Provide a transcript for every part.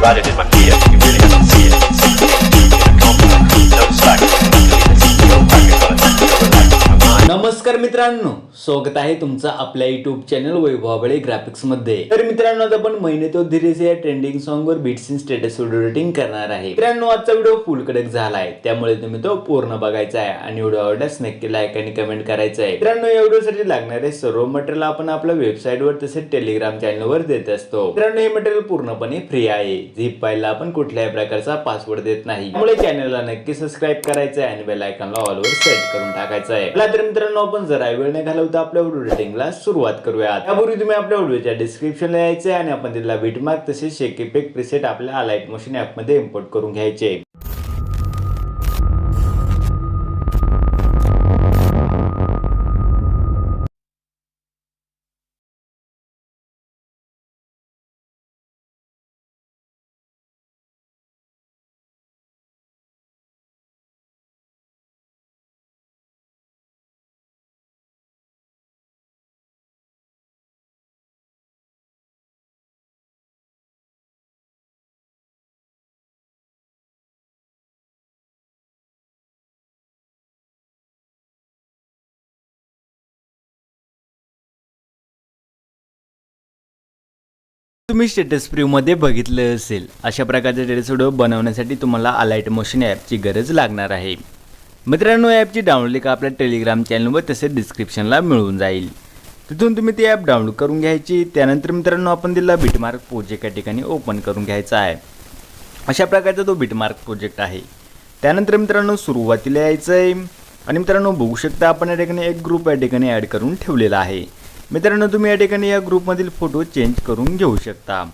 riding in my Kia. नमस्कार मित्रांनो स्वागत आहे तुमचं आपल्या युट्यूब चॅनल वैभवाबळे ग्राफिक्समध्ये. तर मित्रांनो आज आपण महिने तो धीरेसे या ट्रेंडिंग सॉन्ग वर beats in status video rating करणार आहे. मित्रांनो आजचा व्हिडिओ फुल कडक झाला आहे त्यामुळे तुम्ही तो पूर्ण बघायचा आहे आणि व्हिडिओ आवडल्यास नक्की लाईक आणि कमेंट करायचा आहे. मित्रांनो या व्हिडिओसाठी लागणारे सर्व मटेरियल आपण आपल्या वेबसाईट वर तसेच टेलिग्राम चॅनल वर देत असतो. मित्रांनो हे मटेरियल पूर्णपणे फ्री आहे. झिप फाईलला आपण कुठल्याही प्रकारचा पासवर्ड देत नाही. त्यामुळे चॅनलला नक्की सबस्क्राईब करायचं आहे आणि बेल आयकॉनला ऑल वर सेट करून टाकायचं आहे. तर मित्रांनो आपण जरा वेळ नाही घालवता आपल्या व्हिडिओ रेटिंगला सुरुवात करूया त्यापूर्वी तुम्ही आपल्या व्हिडिओच्या डिस्क्रिप्शनला यायचे आणि आपण तिथला बिटमार्क तसेच शेकीपेक प्रिसेट आपल्या अलाइट मोशन ॲपमध्ये इम्पोर्ट करून घ्यायचे. तुम्ही स्टेटसमध्ये बघितलं असेल अशा प्रकारचे स्टेटस व्हिडिओ बनवण्यासाठी तुम्हाला अलाइट मोशन ॲपची गरज लागणार आहे. मित्रांनो ॲपची डाउनलोड लिंक आपल्या टेलिग्राम चॅनलवर तसेच डिस्क्रिप्शनला मिळून जाईल. तिथून तुम्ही ती ॲप डाउनलोड करून घ्यायची त्यानंतर मित्रांनो आपण दिला बिटमार्क प्रोजेक्ट या ठिकाणी ओपन करून घ्यायचा आहे. अशा प्रकारचा तो बिटमार्क प्रोजेक्ट आहे. त्यानंतर मित्रांनो सुरुवातीला यायचं आहे आणि मित्रांनो बघू शकता आपण या ठिकाणी एक ग्रुप या ठिकाणी ॲड करून ठेवलेला आहे. मित्रांनो तुम्ही या ठिकाणी या ग्रुपमधील फोटो चेंज करून घेऊ शकता.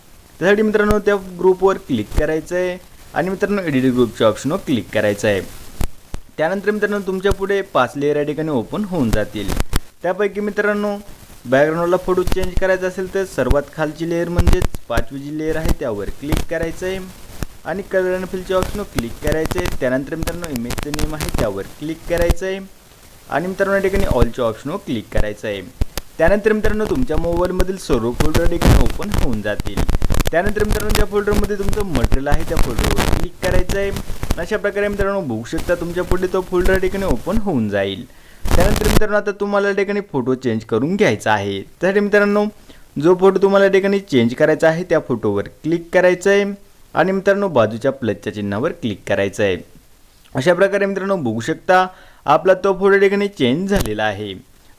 त्यासाठी मित्रांनो त्या ग्रुपवर क्लिक करायचं आहे आणि मित्रांनो एडिट ग्रुपच्या ऑप्शनवर क्लिक करायचं आहे त्यानंतर मित्रांनो तुमच्यापुढे पाच लेअर या ठिकाणी ओपन होऊन जातील. त्यापैकी मित्रांनो बॅकग्राऊंडला फोटो चेंज करायचा असेल तर सर्वात खालची लेअर म्हणजेच पाचवी जी लेअर आहे त्यावर क्लिक करायचं आहे आणि कलर अँड फिलच्या ऑप्शनवर क्लिक करायचं आहे त्यानंतर मित्रांनो इमेजचं नेम आहे त्यावर क्लिक करायचं आहे आणि मित्रांनो या ठिकाणी ऑलच्या ऑप्शनवर क्लिक करायचं आहे त्यानंतर मित्रांनो तुमच्या मोबाईलमधील सर्व फोल्डर देखील ठिकाणी ओपन होऊन जातील. त्यानंतर मित्रांनो ज्या फोल्डरमध्ये तुमचं मटेरियल आहे त्या फोल्डरवर क्लिक करायचं आहे. अशा प्रकारे मित्रांनो बघू शकता तुमच्यापुढे तो फोल्डर ठिकाणी ओपन होऊन जाईल. त्यानंतर मित्रांनो आता तुम्हाला ठिकाणी फोटो चेंज करून घ्यायचा आहे. त्यासाठी मित्रांनो जो फोटो तुम्हाला ठिकाणी चेंज करायचा आहे त्या फोटोवर क्लिक करायचं आहे. आणि मित्रांनो बाजूच्या प्लसच्या चिन्हावर क्लिक करायचं आहे. अशा प्रकारे मित्रांनो बघू शकता आपला तो फोटो ठिकाणी चेंज झालेला आहे.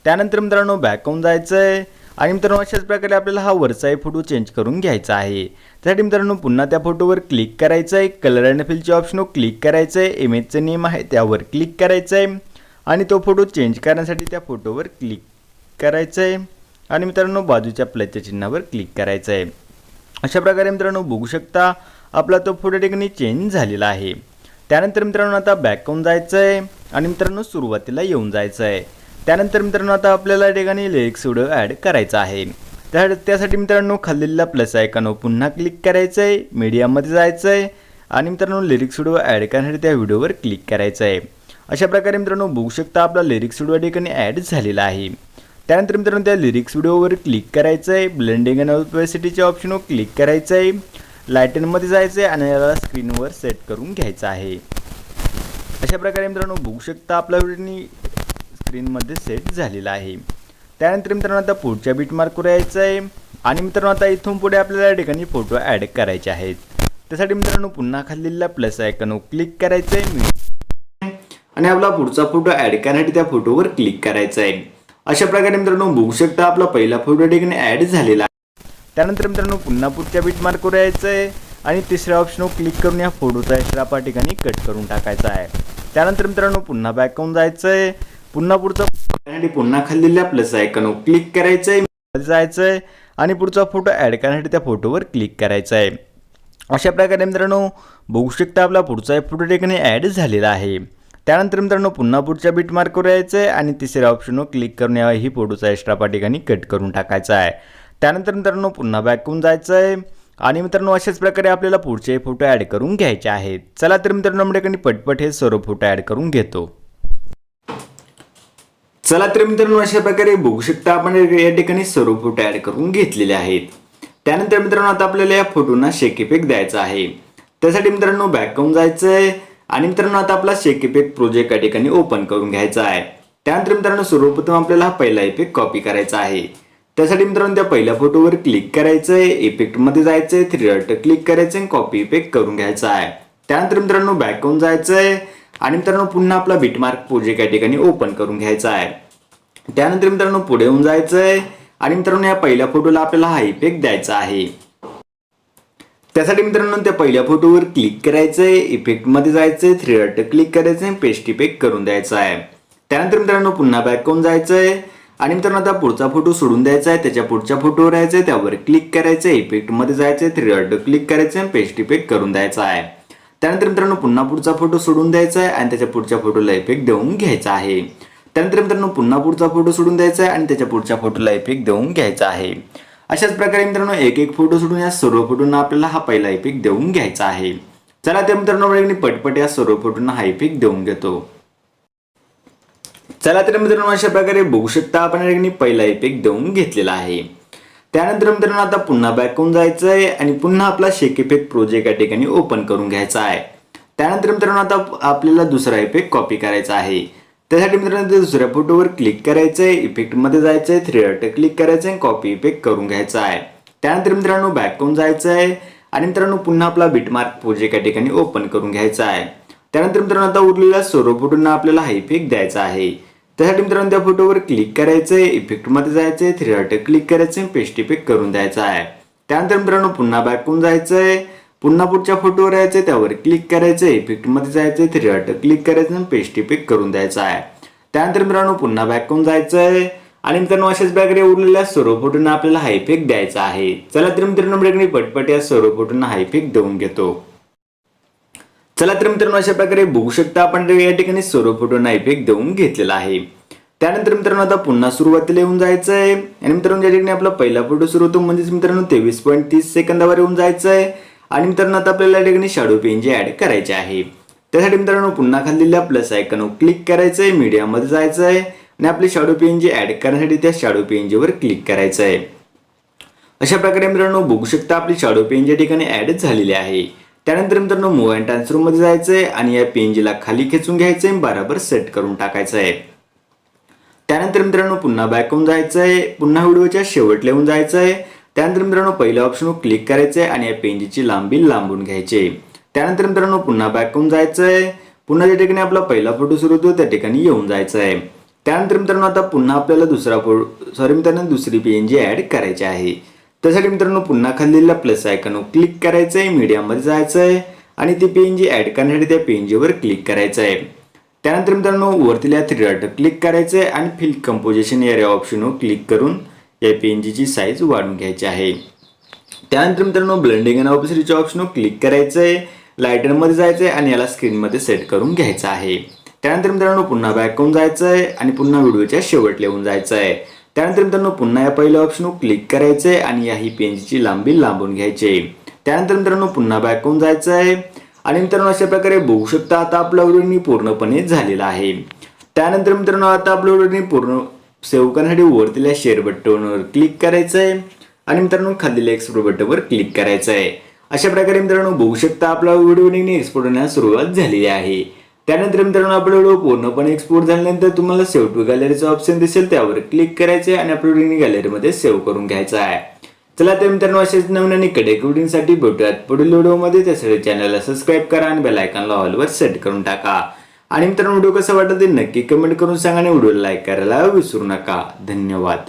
त्यानंतर मित्रांनो बॅकवून जायचं आहे आणि मित्रांनो अशाच प्रकारे आपल्याला हा वरचाही फोटो चेंज करून घ्यायचा आहे. त्यासाठी मित्रांनो पुन्हा त्या फोटोवर क्लिक करायचं आहे कलर अँड फिलच्या ऑप्शनवर क्लिक करायचं आहे इमेजचं नेम आहे त्यावर क्लिक करायचं आहे आणि तो फोटो चेंज करण्यासाठी त्या फोटोवर क्लिक करायचं आहे आणि मित्रांनो बाजूच्या प्लसच्या चिन्हावर क्लिक करायचं आहे अशा प्रकारे मित्रांनो बघू शकता आपला तो फोटो ठिकाणी चेंज झालेला आहे. त्यानंतर मित्रांनो आता बॅकवून जायचं आहे आणि मित्रांनो सुरुवातीला येऊन जायचं आहे त्यानंतर मित्रांनो आता आपल्याला या ठिकाणी लिरिक्स व्हिडिओ ॲड करायचा आहे. त्या त्यासाठी मित्रांनो खाल्लेला प्लस आयकॉनवर पुन्हा क्लिक करायचं आहे मीडियामध्ये जायचं आहे आणि मित्रांनो लिरिक्स व्हिडिओ ॲड करण्यासाठी त्या व्हिडिओवर क्लिक करायचं आहे अशा प्रकारे मित्रांनो बघू शकता आपला लिरिक्स व्हिडिओ या ठिकाणी ॲड झालेला आहे. त्यानंतर मित्रांनो त्या लिरिक्स व्हिडिओवर क्लिक करायचं आहे ब्लेंडिंग अँड ऑपेसिटीच्या ऑप्शनवर क्लिक करायचं आहे लायटनमध्ये जायचं आहे आणि याला स्क्रीनवर सेट करून घ्यायचं आहे. अशा प्रकारे मित्रांनो बघू शकता आपल्या व्हिडिओनी स्क्रीनमध्ये सेट झालेला आहे. त्यानंतर मित्रांनो आता पुढच्या बीट मार्कवर यायचं आहे. आणि मित्रांनो आता इथून पुढे आपल्याला या ठिकाणी फोटो ॲड करायचे आहेत. त्यासाठी मित्रांनो पुन्हा खाल्लेला प्लस आयकनवर क्लिक करायचं आहे आणि आपला पुढचा फोटो ॲड करण्यासाठी त्या फोटोवर क्लिक करायचा आहे. अशा प्रकारे मित्रांनो बघू शकता आपला पहिला फोटो या ठिकाणी ॲड झालेला आहे. त्यानंतर मित्रांनो पुन्हा पुढच्या बीट मार्कवर यायचं आहे. आणि तिसऱ्या ऑप्शनवर क्लिक करून या फोटोचा एक्स्ट्रा ठिकाणी कट करून टाकायचा आहे. त्यानंतर मित्रांनो पुन्हा बॅक होऊन जायचं आहे. पुन्हा पुढचा पुन्हा खाल्लेल्या प्लस आयकनवर क्लिक करायचं आहे जायचं आहे आणि पुढचा फोटो ॲड करण्यासाठी त्या फोटोवर क्लिक करायचा आहे अशा प्रकारे मित्रांनो बघू शकता आपला पुढचा फोटो ठिकाणी ॲड झालेला आहे. त्यानंतर मित्रांनो पुन्हा पुढच्या बीट मार्कवर यायचं आहे आणि तिसऱ्या ऑप्शनवर क्लिक करून या ही फोटोचा एक्स्ट्रा ठिकाणी कट करून टाकायचा आहे त्यानंतर मित्रांनो पुन्हा बॅक होऊन जायचं आहे आणि मित्रांनो अशाच प्रकारे आपल्याला पुढचे फोटो ॲड करून घ्यायचे आहेत. चला तर मित्रांनो आपल्याकडे पटपट हे सर्व फोटो ॲड करून घेतो. चला तर मित्रांनो अशा प्रकारे बघू शकता आपण या ठिकाणी सर्व फोटो ॲड करून घेतलेले आहेत. त्यानंतर मित्रांनो आता आपल्याला या फोटोना शेक इफेक्ट द्यायचा आहे. त्यासाठी मित्रांनो बॅकग्राऊंड जायचं आहे आणि मित्रांनो आता आपला शेक इफेक्ट प्रोजेक्ट या ठिकाणी ओपन करून घ्यायचा आहे. त्यानंतर मित्रांनो सर्वप्रथम आपल्याला हा पहिला इफेक्ट कॉपी करायचा आहे. त्यासाठी मित्रांनो त्या पहिल्या फोटोवर क्लिक करायचं आहे इफेक्टमध्ये जायचं आहे थ्री डॉट क्लिक करायचं आणि कॉपी इफेक्ट करून घ्यायचा आहे. त्यानंतर मित्रांनो बॅकग्राऊंड जायचं आहे आणि मित्रांनो पुन्हा आपला बिटमार्क प्रोजेक्ट या ठिकाणी ओपन करून घ्यायचा आहे. त्यानंतर मित्रांनो पुढे येऊन जायचं आहे आणि मित्रांनो या पहिल्या फोटोला आपल्याला हा इफेक्ट द्यायचा आहे. त्यासाठी मित्रांनो त्या पहिल्या फोटोवर क्लिक करायचंय इफेक्टमध्ये जायचंय थ्री डॉट क्लिक करायचंय पेस्ट इफेक्ट करून द्यायचा आहे. त्यानंतर मित्रांनो पुन्हा बॅक करून जायचंय. आणि मित्रांनो आता पुढचा फोटो सोडून द्यायचा आहे. त्याच्या पुढच्या फोटोवर यायचंय त्यावर क्लिक करायचंय इफेक्टमध्ये जायचंय थ्री डॉट क्लिक करायचंय पेस्ट इफेक्ट करून द्यायचा आहे. त्यानंतर मित्रांनो पुन्हा पुढचा फोटो सोडून द्यायचा आहे आणि त्याच्या पुढच्या फोटोला इफेक्ट देऊन घ्यायचा आहे. त्यानंतर मित्रांनो पुन्हा पुढचा फोटो सोडून द्यायचा आहे आणि त्याच्या पुढच्या फोटोला इफेक्ट देऊन घ्यायचा आहे. अशाच प्रकारे मित्रांनो एक एक फोटो सोडून या सर्व फोटोंना आपल्याला हा पहिला इफेक्ट देऊन घ्यायचा आहे. चला त्या मित्रांनो पटपट या सर्व फोटोंना हा इफेक्ट देऊन घेतो. चला तर मित्रांनो अशा प्रकारे बघू शकता आपण पहिला इफेक्ट देऊन घेतलेला आहे. त्यानंतर मित्रांनो आता पुन्हा बॅक जायचं आहे आणि पुन्हा आपला शेक इफेक्ट प्रोजेक्ट या ठिकाणी ओपन करून घ्यायचा आहे. त्यानंतर मित्रांनो आता आपल्याला दुसरा इफेक्ट कॉपी करायचा आहे. त्यासाठी मित्रांनो दुसऱ्या फोटोवर क्लिक करायचं आहे इफेक्टमध्ये जायचं आहे थ्री डॉट क्लिक करायचं आहे कॉपी इफेक्ट करून घ्यायचा आहे. त्यानंतर मित्रांनो बॅक जायचं आहे आणि मित्रांनो पुन्हा आपला बिटमार्क प्रोजेक्ट या ठिकाणी ओपन करून घ्यायचा आहे. त्यानंतर मित्रांनो आता उरलेल्या सर्व फोटोंना आपल्याला हा इफेक्ट द्यायचा आहे. त्यासाठी मित्रांनो त्या फोटोवर क्लिक करायचंय इफेक्टमध्ये जायचंय थ्री डॉट क्लिक करायचंय पेस्ट इफेक्ट करून द्यायचा आहे. त्यानंतर मित्रांनो पुन्हा बॅकून जायचंय. पुन्हा पुढच्या फोटोवर यायचंय त्यावर क्लिक करायचंय इफेक्टमध्ये जायचंय थ्री डॉट क्लिक करायचं पेस्ट इफेक्ट करून द्यायचा आहे. त्यानंतर मित्रांनो पुन्हा बॅकून जायचंय. आणि मित्रांनो अशाच बॅगरे उरलेल्या सर्व फोटोंना आपल्याला हायफेक द्यायचा आहे. चला तर मित्रांनो पटपट या सर्व फोटोंना हायफेक देऊन घेतो. चला तर मित्रांनो अशा प्रकारे बघू शकता आपण या ठिकाणी सर्व फोटोंना इफेक्ट देऊन घेतलेला आहे. त्यानंतर मित्रांनो आता पुन्हा सुरुवातीला येऊन जायचं आहे आणि मित्रांनो या ठिकाणी आपला पहिला फोटो सुरू होतो म्हणजेच मित्रांनो तेवीस पॉईंट तीस सेकंदावर येऊन जायचं आहे आणि मित्रांनो आता आपल्याला या ठिकाणी शॅडो पेनचे ऍड करायचे आहे. त्यासाठी मित्रांनो पुन्हा खाल्लेल्या प्लस आयकनवर क्लिक करायचं आहे मीडियामध्ये जायचं आहे आणि आपले शॅडो पेनचे ऍड करण्यासाठी त्या शॅडो पेनजीवर क्लिक करायचं आहे अशा प्रकारे मित्रांनो बघू शकता आपली शॅडो पेन या ठिकाणी ऍड झालेली आहे. त्यानंतर मित्रांनो मूव अँड ट्रान्सफरमध्ये जायचंय आणि या पीएनजीला खाली खेचून घ्यायचंय आहे बराबर सेट करून टाकायचं आहे त्यानंतर मित्रांनो पुन्हा बॅक होऊन जायचं आहे पुन्हा व्हिडिओच्या शेवटला येऊन जायचं आहे त्यानंतर मित्रांनो पहिल्या ऑप्शनवर क्लिक करायचं आहे आणि या पेनजीची लांबी लांबून घ्यायची. त्यानंतर मित्रांनो पुन्हा बॅक होऊन जायचं आहे पुन्हा ज्या ठिकाणी आपला पहिला फोटो सुरू होतो त्या ठिकाणी येऊन जायचं आहे त्यानंतर मित्रांनो आता पुन्हा आपल्याला दुसरा फोटो सॉरी मित्रांनो दुसरी पीएनजी ऍड करायची आहे. त्यासाठी मित्रांनो पुन्हा खाल्लेल्या प्लस आयकॉनवर क्लिक करायचं आहे मीडियामध्ये जायचं आहे आणि ती पीएनजी ऍड करण्यासाठी त्या पीएनजीवर क्लिक करायचं आहे त्यानंतर मित्रांनो वरतीला थ्री डॉट क्लिक करायचं आहे आणि फिल कंपोजिशन या ऑप्शनवर क्लिक करून या पीएनजीची साईज वाढून घ्यायची आहे. त्यानंतर मित्रांनो ब्लेंडिंग आणि ऑफिसरीच्या ऑप्शनवर क्लिक करायचं आहे लायटरमध्ये जायचं आहे आणि याला स्क्रीनमध्ये सेट करून घ्यायचं आहे. त्यानंतर मित्रांनो पुन्हा बॅक होऊन जायचं आहे आणि पुन्हा व्हिडिओच्या शेवट येऊन जायचं आहे त्यानंतर मित्रांनो पुन्हा या पहिल्या ऑप्शनवर क्लिक करायचं आहे आणि या ही पेनची लांबी लांबून घ्यायची आहे. त्यानंतर मित्रांनो पुन्हा बॅक होऊन जायचं आहे आणि मित्रांनो अशा प्रकारे बघू शकता आता आपला व्हिडिओ पूर्णपणे झालेला आहे. त्यानंतर मित्रांनो आता आपलं व्हिडिओ पूर्ण सेव्ह करण्यासाठी वरतील्या शेअर बटनवर क्लिक करायचं आहे आणि मित्रांनो खाल्लेल्या एक्सपोर्ट बटनवर क्लिक करायचं आहे अशा प्रकारे मित्रांनो बघू शकता आपला व्हिडिओ एक्सपोर्ट होण्यास सुरुवात झालेली आहे. त्यानंतर मित्रांनो आपलं व्हिडिओ पूर्णपणे एक्सपोर्ट झाल्यानंतर तुम्हाला सेव्ह टू गॅलरीचा ऑप्शन दिसेल. त्यावर क्लिक करायचे आणि आपल्या व्हिडिओ गॅलरीमध्ये सेव्ह करून घ्यायचा आहे. चला तर मित्रांनो असेच नवीन आणि कडक व्हिडिओसाठी भेटूयात पुढील व्हिडिओमध्ये. त्यासाठी चॅनलला सबस्क्राईब करा आणि बेल आयकॉनला ऑलवर सेट करून टाका. आणि मित्रांनो व्हिडिओ कसा वाटत ते नक्की कमेंट करून सांगा आणि व्हिडिओ लाईक करायला विसरू नका. धन्यवाद.